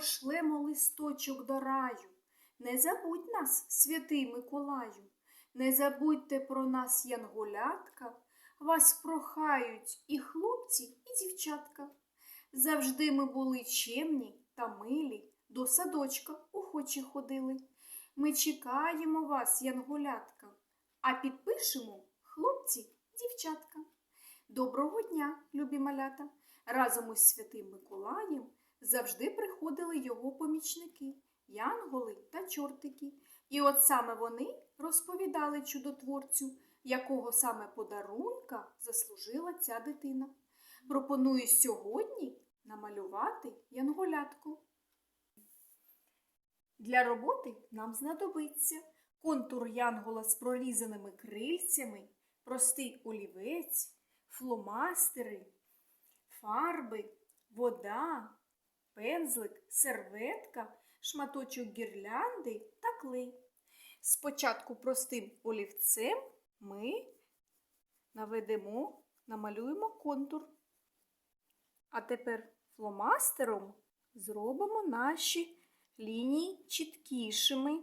пошлемо листочок до раю. Не забудь нас, святий Миколаю, не забудьте про нас, янголятка, вас прохають і хлопці, і дівчатка. Завжди ми були чемні та милі, до садочка охочі ходили. Ми чекаємо вас, янголятка, а підпишемо хлопці, дівчатка. Доброго дня, любі малята! Разом із святим Миколаєм завжди приходили його помічники, янголи та чортики. І от саме вони розповідали чудотворцю, якого саме подарунка заслужила ця дитина. Пропоную сьогодні намалювати янголятку. Для роботи нам знадобиться контур янгола з прорізаними крильцями, простий олівець, фломастери, фарби, вода, пензлик, серветка, шматочок гірлянди та клей. Спочатку простим олівцем ми наведемо, намалюємо контур. А тепер фломастером зробимо наші лінії чіткішими.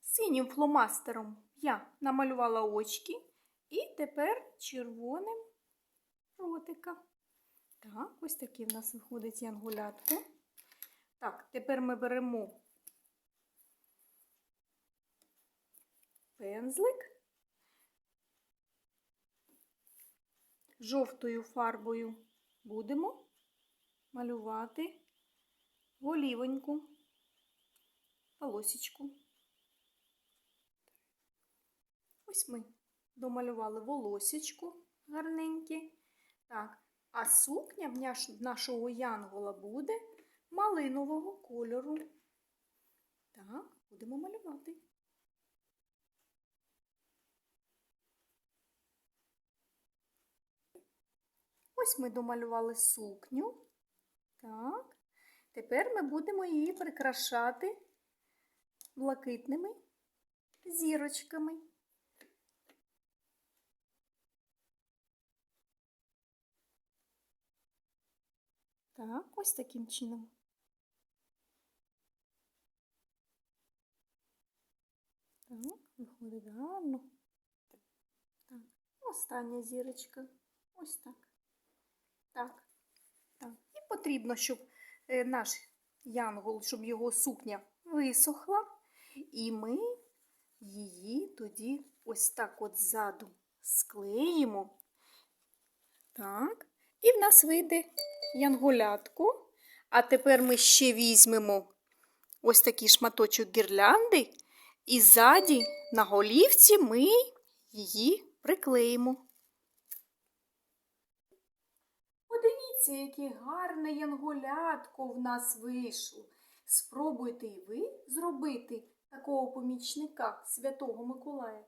Синім фломастером я намалювала очки і тепер червоним ротика. Так, ось такий в нас виходить янгулятко. Так, тепер ми беремо пензлик жовтою фарбою будемо малювати голівоньку, волосічку. Ось ми домалювали волосічку гарненьке. Так, а сукня в нашого янгола буде малинового кольору. Так, будемо малювати. Ось ми домалювали сукню. Так. Тепер ми будемо її прикрашати блакитними зірочками. Так, ось таким чином. Так, виходить гарно. Так, остання зірочка. Ось так. Так, так. І потрібно, щоб е, наш янгол, щоб його сукня висохла, і ми її тоді ось так от ззаду склеїмо. Так, і в нас вийде янголятко. А тепер ми ще візьмемо ось такий шматочок гірлянди, і ззаді на голівці ми її приклеїмо. Подивіться, яке гарне янголятко в нас вийшло. Спробуйте і ви зробити такого помічника Святого Миколая.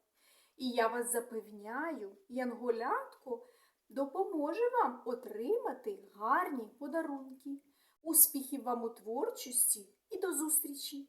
І я вас запевняю, янголятко допоможе вам отримати гарні подарунки. Успіхів вам у творчості і до зустрічі!